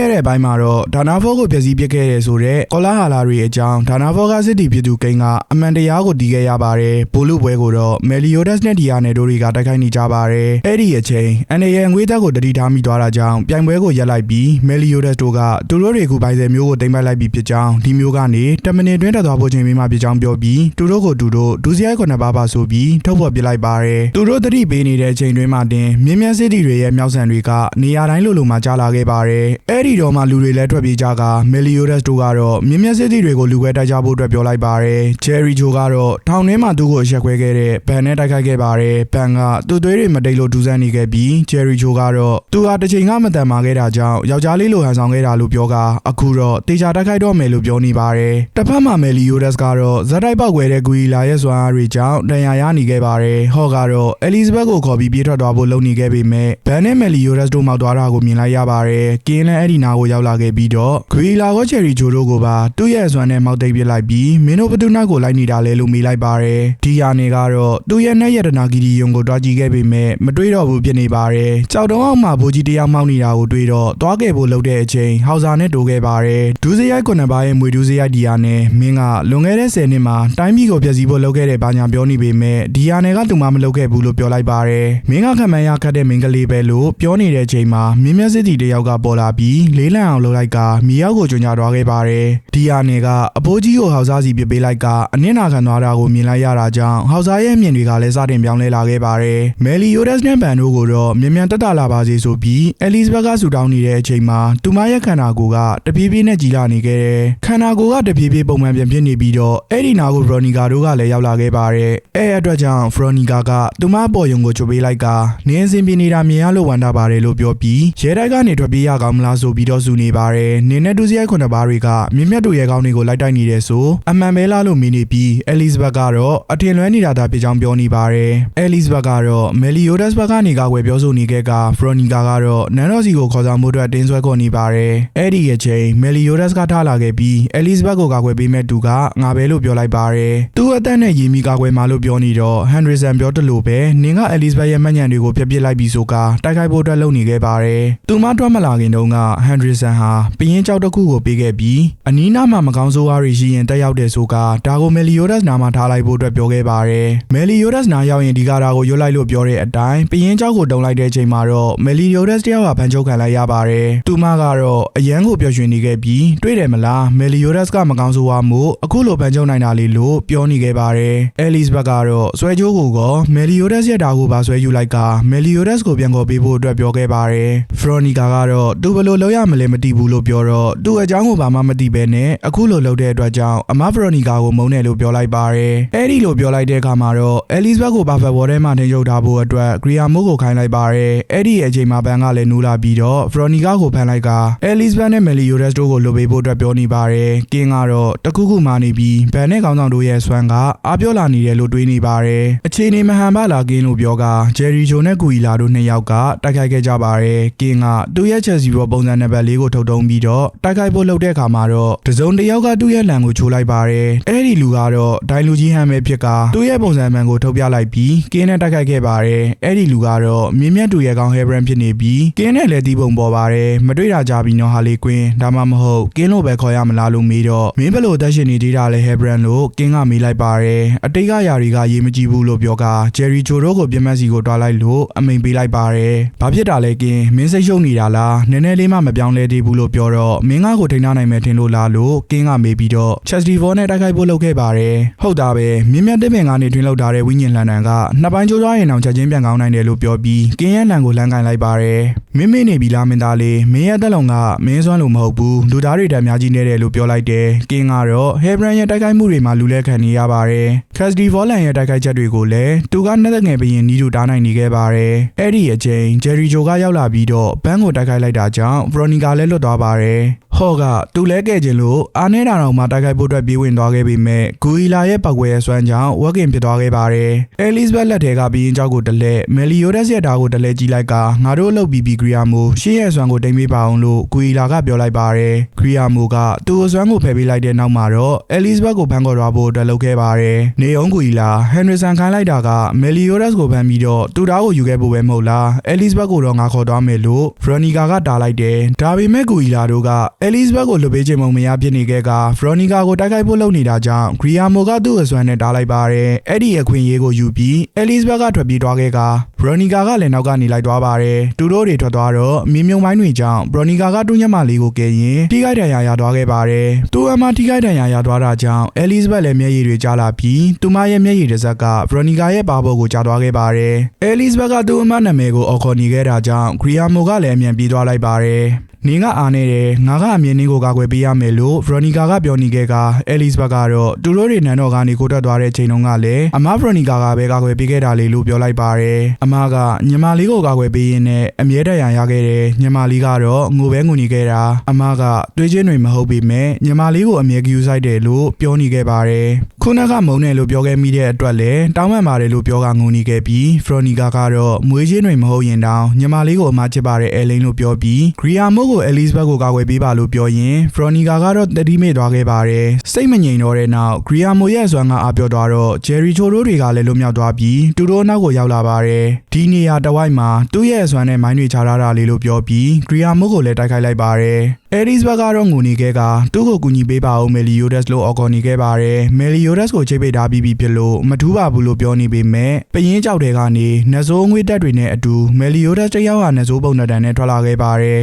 ခဲ့တဲ့ဘိုင်းမှာတော့ဒါနာဖောကိုဖျက်ဆီးပစ်ခဲ့တယ်ဆိုတော့ကောလာဟာလာတွေအကြောင်းဒါနာဖောကစစ်တီဖြစ်သူကိန်းကအမှန်တရားကိုတီးခဲ့ရပါတယ်ဘိုလူပွဲကိုတော့မယ်လီယိုဒက်စ်နဲ့ဒီယာနယ်တို့တွေကတိုက်ခိုက်နေကြပါတယ်အဲ့ဒီအချိန်အန်ရဲ့ငွေသက်ကိုတတိထားမိသွားတာကြောင့်ပြိုင်ပွဲကိုရပ်လိုက်ပြီးမယ်လီယိုဒက်စ်တို့ကသူတို့တွေကိုပိုင်စယ်မျိုးကိုတင်ပိုက်လိုက်ပြီးဖြစ်ကြောင်းဒီမျိုးကနေ10မိနစ်တွင်းတက်သွားဖို့ချိန်မိမှဖြစ်ကြောင်းပြောပြီးသူတို့ကိုသူတို့ဒူစီရိုက်ခွန်ပါပါဆိုပြီးထုတ်ဖော်ပြလိုက်ပါတယ်သူတို့တတိပေးနေတဲ့အချိန်တွင်းမှာတင်မြင်းမြန်းစစ်တီတွေရဲ့မြောက်ဆန်တွေကနေရာတိုင်းလိုလိုမှာကြားလာခဲ့ပါတယ်အဲ့ဒီတော့မှလူတွေလည်းထွက်ပြေးကြကမယ်လီယိုဒက်စ်တို့ကတော့မြင်းမြန်းစစ်တီတွေကိုလူခွဲတိုက်ကြဖို့အတွက်ပြောလိုက်ပါတယ်ဂျယ်ရီဂျိုကတော့ထောင်ထဲမှာသူ့ကိုအရက်ခွဲခဲ့တဲ့ဘန်နဲ့တိုက်ခိုက်ခဲ့ပါတယ်ဘန်ကသူ့သွေးတွေမတိတ်လို့ဒူးဆန်းနေခဲ့ပြီးဂျယ်ရီဂျိုကတော့သူဟာတစ်ချိန်ကမတန်မာခဲ့တာကြောင့်ယောက်ျားလေးလိုဟန်ဆောင်ခဲ့တာလို့ပြောကအခုတော့တေချာတိုက်ခိုက်တော့မယ်လို့ပြောနေပါတယ်တစ်ဖက်မှာမယ်လီယိုဒက်စ်ကတော့ဇက်တိုက်ပောက်ွယ်တဲ့ဂူရီလာရဲ့စွမ်းအားတွေကြောင့်တန်ရာရနေခဲ့ပါတယ်ဟော့ကတော့အဲလီဇဘက်ကိုခေါ်ပြီးပြေးထွက်သွားဖို့လုပ်နေခဲ့ပေမဲ့ဘန်နဲ့မယ်လီယိုဒက်စ်တို့မှောက်သွားတာကိုမြင်လိုက်ရပါတယ်ကင်းလည်းအဲ့ဒီနာကိုရောက်လာခဲ့ပြီးတော့ဂူရီလာကိုချယ်ရီဂျိုတို့ကိုပါသူ့ရဲ့စွမ်းနဲ့မောက်သိပ်ပစ်လိုက်ပြီးမင်းတို့ဘသူနောက်ကိုလိုက်နေတာလဲလို့မေးလိုက်ပါတယ်ဒီယာနေကတော့သူ့ရဲ့နဲ့ရတနာဂီဒီယုံကိုတွားကြည့်ခဲ့ပေမဲ့မတွေးတော့ဘူးဖြစ်နေပါတယ်ကြောက်တုံးအောင်မှာဘူကြီးတယောက်မှောက်နေတာကိုတွေးတော့တွားခဲ့ဖို့လုပ်တဲ့အချိန်ဟောက်စာနဲ့တိုးခဲ့ပါတယ်ဒူးစရိုက်ခုနှစ်ပါးရဲ့မွေဒူးစရိုက်ဒီယာနဲ့မင်းကလွန်ခဲ့တဲ့10နှစ်မှာတိုင်းပြည်ကိုဖျက်ဆီးဖို့လုပ်ခဲ့တဲ့ဘာညာပြောနေပေမဲ့ဒီယာနယ်ကသူမှမလုပ်ခဲ့ဘူးလို့ပြောလိုက်ပါတယ်မင်းကခံမှန်းရခတ်တဲ့မင်းကလေးပဲလို့ပြောနေတဲ့အချိန်မှာမြင်းမြတ်စစ်တီတယောက်ကပေါ်လာပြီးလေးလံအောင်လုပ်လိုက်ကမြေရောက်ကိုကြွညာသွားခဲ့ပါတယ်ဒီယာနယ်ကအဖိုးကြီးကိုဟောက်စားစီပြပေးလိုက်ကအနစ်နာခံသွားတာကိုမြင်လိုက်ရတာကြောင့်ဟောက်စားရဲ့အမြင်တွေကလည်းစတင်ပြောင်းလဲလာခဲ့ပါတယ်မယ်လီယိုဒက်စ်နဲ့ဘန်တို့ကိုတော့မြန်မြန်တက်တာလာပါစေဆိုပြီးအဲလီဇဘက်ကဆူတောင်းနေတဲ့အချိန်မှာသူမရဲ့ခန္ဓာကိုယ်ကတပြေးပြေးနဲ့ကြီးလာနေခဲ့တယ်ခန္ဓာကိုယ်ကတပြေးပြေးပုံမှန်ပြန်ဖြစ်နေပြီးတော့အဲ့ဒီနာကိုဖရိုနီကာတို့ကလည်းရောက်လာခဲ့ပါတယ်အဲ့အတွက်ကြောင့်ဖရိုနီကာကသူမပေါ်ယုံကိုချုပ်ပေးလိုက်ကနင်းစင်ပြနေတာမြင်ရလို့ဝမ်းသာပါတယ်လို့ပြောပြီးရဲတိုက်ကနေထွက်ပြေးရကောင်းမလားဆိုပြီးတော့စူနေပါတယ်နင်းနဲ့ဒူစီရိုက်ခွန်တစ်ပါးတွေကမြင့်မြတ်တို့ရဲကောင်းတွေကိုလိုက်တိုက်နေတယ်ဆိုအမှန်ပဲလားလို့မင်းနေပြီးအဲလီဇဘက်ကတော့အထင်လွဲနေတာသာဖြစ်ကြောင်းပြောနေပါတယ်အဲလီဇဘက်ကတော့မယ်လီယိုဒက်စ်ဘက်ကနေကကွယ်ပြောဆိုနေခဲ့ကဖရိုနီကာကတော့နန်တော်စီကိုခေါ်ဆောင်မှုအတွက်တင်းဆွဲခေါ်နေပါတယ်အဲ့ဒီအချိန်မယ်လီယိုဒက်စ်ကထားလာခဲ့ပြီးအဲလီဇဘက်ကိုကကွယ်ပေးမဲ့သူကငါပဲလို့ပြောလိုက်ပါတယ်သူ့အသက်နဲ့ရီမီကကွယ်မှာလို့ပြောနေတော့ဟန်ဒရီဆန်ပြောတလို့ပဲနင်ကအဲလီဇဘက်ရဲ့မှတ်ညံတွေကိုဖျက်ပစ်လိုက်ပြီးဆိုကတိုက်ခိုက်ဖို့အတွက်လုပ်နေခဲ့ပါတယ်သူမထွက်မလာခင်တုန်းကဟန်ဒရီဆန်ဟာပရင်ကြောက်တစ်ခုကိုပေးခဲ့ပြီးအနီးနားမှာမကောင်းဆိုးဝါးတွေရှိရင်တက်ရောက်တယ်ဆိုကဒါကိုမယ်လီယိုဒက်စ်နာမှာထားလိုက်ဖို့အတွက်ပြောခဲ့ပါတယ်မယ်လီယိုဒက်စ်နာရောက်ရင်ဒီကရာကိုရွတ်လိုက်လို့ပြောတဲ့အတိုင်းပရင်ကြောက်ကိုတုံလိုက်တဲ့အချိန်မှာတော့မယ်လီယိုဒက်စ်တယောက်ကဖန်ချုပ်ခံလိုက်ရပါတယ်သူမကတော့အရန်ကိုပျော်ရွှင်နေခဲ့ပြီးတွေ့တယ်မလားမယ်လီယိုဒက်စ်ကမကောင်းဆိုးဝါးမှုအခုလိုဖန်ချုပ်နိုင်တာလေးလို့ပြောနေခဲ့ပါတယ်အဲလီစ်ဘက်ကတော့ဆွဲကြိုးကိုကောမယ်လီယိုဒက်စ်ရဲ့တာကိုပါဆွဲယူလိုက်ကမယ်လီယိုဒက်စ်ကိုပြန်ခေါ်ပေးဖို့အတွက်ပြောခဲ့ပါတယ်ဖရိုနီကာကတော့သူဘယ်လိုလုပ်ရမလဲမသိဘူးလို့ပြောတော့သူ့အကြောင်းကိုဘာမှမသိဘဲနဲ့အခုလိုလုပ်တဲ့အတွက်ကြောင့်အမဖရိုနီကာကိုမုန်းတယ်လို့ပြောလိုက်ပါတယ်အဲ့ဒီလိုပြောလိုက်တဲ့အခါမှာတော့အဲလီစ်ဘက်ကိုဘာဖက်ဝေါ်ထဲမှာထင်ချုပ်ထားဖို့အတွက်ဂရီယာမိုးကိုခိုင်းလိုက်ပါတယ်အဲ့ဒီအချိန်မှာဘန်ကလည်းနူးလာပြီးတော့ဖရိုနီကာကိုဖမ်းလိုက်ကအဲလီစ်ဘက်နဲ့မယ်လီယိုဒက်စ်တို့ကိုလွတ်ပေးဖို့အတွက်ပြောနေပါတယ်ကင်းကတော့တခုခုမှနေပြီးဘန်နဲ့ကောင်းဆောင်တို့ရဲ့ဆွမ်းကအားပြောလာနေတယ်လို့တွေးနေပါတယ်အခြေအနေမဟန်ပါလာကင်းလို့ပြောကဂျယ်ရီဂျိုနဲ့ကူအီလာတို့နှစ်ယောက်ကတိုက်ခိုက်ခဲ့ကြပါတယ်ကင်းကသူ့ရဲ့ချက်စီဘောပုံစံနံပါတ်၄ကိုထုတ်တုံးပြီးတော့တိုက်ခိုက်ဖို့လုပ်တဲ့အခါမှာတော့တစုံတစ်ယောက်ကသူ့ရဲ့လံကိုချိုးလိုက်ပါတယ်အဲ့ဒီလူကတော့ဒိုင်လူကြီးဟန်ပဲဖြစ်ကသူ့ရဲ့ပုံစံမှန်ကိုထုတ်ပြလိုက်ပြီးကင်းနဲ့တိုက်ခိုက်ခဲ့ပါတယ်အဲ့ဒီလူကတော့မြင်းမြတ်တူရဲ့ကောင်ဟဲဘရန်ဖြစ်နေပြီးကင်းနဲ့လည်းတီးပုံပေါ်ပါတယ်မတွေ့တာကြပြီးနော်ဟာလေးကွင်းဒါမှမဟုတ်ကင်းလို့ပဲခေါ်ရမလားလို့မေးတော့မင်းဘလို့အသက်ရှင်နေသေးတာလဲဟဲဘရန်လို့ကင်းကမေးလိုက်ပါတယ်အတိတ်ကယာတွေကရေးမကြည့်ဘူးလို့ပြောကဂျယ်ရီချိုတို့ကိုပြက်မက်စီကိုတွားလိုက်လို့အမိန်ပေးလိုက်ပါတယ်ဘာဖြစ်တာလဲကင်းမင်းစိတ်ရှုပ်နေတာလားနည်းနည်းလေးမှမပြောင်းလဲသေးဘူးလို့ပြောတော့မင်းကကိုထိန်းထားနိုင်မယ်ထင်လို့လားလို့ကင်းကမေးပြီးတော့ချက်စတီဘောနဲ့တိုက်ခိုက်ဖို့လုပ်ခဲ့ပါတယ်ဟုတ်တာပဲမြင်းမြတ်တဲ့ပင်ကနေတွင်လောက်ထားတဲ့ဝိညာဉ်လန်တန်ကနှစ်ပိုင်းကြိုးစားရင်အောင်ချက်ချင်းပြန်ကောင်းနိုင်တယ်လို့ပြောပြီးကင်းရဲ့လန်ကိုလမ်းကင်လိုက်ပါတယ်မင်းမင်းနေပြီလားမင်းသားလေးမင်းရဲ့တက်လုံကမင်းစွမ်းလို့မဟုတ်ဘူးလူသားတွေတက်များကြီးနေတယ်လို့ပြောလိုက်တယ်ကင်းကတော့ဟဲဘရန်ရဲ့တိုက်ခိုက်မှုတွေမှာလူလဲခံနေရပါတယ်ခက်စတီဘောလန်ရဲ့တိုက်ခိုက်ချက်တွေကိုလည်းသူကနှက်ငယ်ပရင်နီးတို့တားနိုင်နေခဲ့ပါတယ်အဲ့ဒီအချိန်ဂျယ်ရီဂျိုကရောက်လာပြီးတော့ဘန်းကိုတိုက်ခိုက်လိုက်တာကြောင့်ဖရိုနီကာလည်းလွတ်သွားပါတယ်ဟော့ကသူလဲခဲ့ခြင်းလို့အာနေတာတော်မှာတိုက်ခိုက်ဖို့အတွက်ပြေးဝင်သွားခဲ့ပေမဲ့ဂူအီလာရဲ့ပောက်ကွယ်ရဲ့စွမ်းကြောင့်ဝက်ကင်ဖြစ်သွားခဲ့ပါတယ်အဲလီဇဘက်လက်ထဲကဘီရင်ကြောက်ကိုတလဲမယ်လီယိုဒက်စ်ရဲ့တာကိုတလဲကြီးလိုက်ကငါတို့အလုပ်ပြီးပြီးဂရီယာမိုရှေ့ရဲ့စွမ်းကိုတိမ်ပေးပါအောင်လို့ဂူအီလာကပြောလိုက်ပါတယ်ဂရီယာမိုကသူ့အစွမ်းကိုဖယ်ပေးလိုက်တဲ့နောက်မှာတော့အဲလီဇဘက်ကိုဖမ်းခေါ်သွားဖို့အတွက်လုပ်ခဲ့ပါတယ်နေအောင်ဂူအီလာဟန်နရီဆန်ခိုင်းလိုက်တာကမယ်လီယိုဒက်စ်ကိုဖမ်းပြီးတော့သူ့သားကိုယူခဲ့ဖို့ပဲမဟုတ်လားအဲလီဇဘက်ကိုတော့ငါခေါ်သွားမယ်လို့ဖရနီကာကတားလိုက်တယ်။ဒါပေမဲ့ကူအီလာတို့ကအဲလစ်ဘတ်ကိုလွတ်ပေးခြင်းမမရဖြစ်နေခဲ့ကဗရိုနီကာကိုတိုက်ခိုက်ဖို့လုပ်နေတာကြောင့်ဂရီယာမိုကသူ့အစွမ်းနဲ့တားလိုက်ပါတယ်။အဲ့ဒီအခွင့်အရေးကိုယူပြီးအဲလစ်ဘတ်ကထွက်ပြေးသွားခဲ့ကဗရိုနီကာကလည်းနောက်ကနေလိုက်သွားပါတယ်။သူတို့တွေထွက်သွားတော့မြင်းမြုံမိုင်းတွေကြောင့်ဗရိုနီကာကတူးညက်မလေးကိုကယ်ရင်ထိခိုက်ဒဏ်ရာရသွားခဲ့ပါတယ်။သူ့အမထိခိုက်ဒဏ်ရာရသွားတာကြောင့်အဲလစ်ဘတ်လည်းမျက်ရည်တွေကျလာပြီးသူမရဲ့မျက်ရည်တစ်စက်ကဗရိုနီကာရဲ့ပါဘောကိုကျသွားခဲ့ပါတယ်။အဲလစ်ဘတ်ကသူ့အမနာမည်ကိုအော်ခေါ်နေခဲ့တာကြောင့်ဂရီယာမိုကလည်းအမြန်ပြေးသွားလိုက်ပါတယ်။ time. နင်းကအားနေတယ်ငါကအမြင်နင်းကိုကာကွယ်ပေးရမယ်လို့ဗရိုနီကာကပြောနေခဲ့ကအဲလစ်ဘတ်ကတော့သူတို့တွေနန်းတော်ကနေကိုတက်သွားတဲ့ချိန်တုန်းကလည်းအမဗရိုနီကာကပဲကာကွယ်ပေးခဲ့တာလေလို့ပြောလိုက်ပါတယ်အမကညီမလေးကိုကာကွယ်ပေးရင်းနဲ့အမြဲတမ်းရခဲ့တယ်ညီမလေးကတော့ငိုပဲငိုနေခဲ့တာအမကတွေးချင်းတွေမဟုတ်ပေမဲ့ညီမလေးကိုအမြဲကြည့်ဆိုင်တယ်လို့ပြောနေခဲ့ပါတယ်ခုနကမုံတယ်လို့ပြောခဲ့မိတဲ့အတွက်လည်းတောင်းပန်ပါတယ်လို့ပြောကငိုနေခဲ့ပြီးဗရိုနီကာကတော့မွေးချင်းတွေမဟုတ်ရင်တောင်ညီမလေးကိုအမချစ်ပါတယ်အဲလိန်လို့ပြောပြီးဂရီယာမိုကိုအဲလစ်ဘတ်ကိုကာကွယ်ပေးပါလို့ပြောရင်ဖရိုနီကာကတော့တတိမေ့သွားခဲ့ပါတယ်စိတ်မငြိမ်တော့တဲ့နောက်ဂရီယာမိုရဲ့အစွမ်းကအပြောသွားတော့ဂျယ်ရီချိုတို့တွေကလည်းလွတ်မြောက်သွားပြီးသူတို့နောက်ကိုရောက်လာပါတယ်ဒီနေရာတစ်ဝိုက်မှာသူ့ရဲ့အစွမ်းနဲ့မိုင်းတွေချထားတာလေးလို့ပြောပြီးဂရီယာမိုကိုလည်းတိုက်ခိုက်လိုက်ပါတယ်အဲဒီစ်ဘတ်ကတော့ငိုနေခဲ့ကသူ့ကိုကူညီပေးပါဦးမယ်လီယိုဒက်စ်လို့အော်ကော်နေခဲ့ပါတယ်မယ်လီယိုဒက်စ်ကိုချိတ်ပိတ်ထားပြီးပြီဖြစ်လို့မထူးပါဘူးလို့ပြောနေပေမဲ့ပရင်ကြောက်တဲ့ကနေနဇိုးငွေတက်တွေနဲ့အတူမယ်လီယိုဒက်စ်တစ်ယောက်ကနဇိုးပုံနဲ့တန်နဲ့ထွက်လာခဲ့ပါတယ်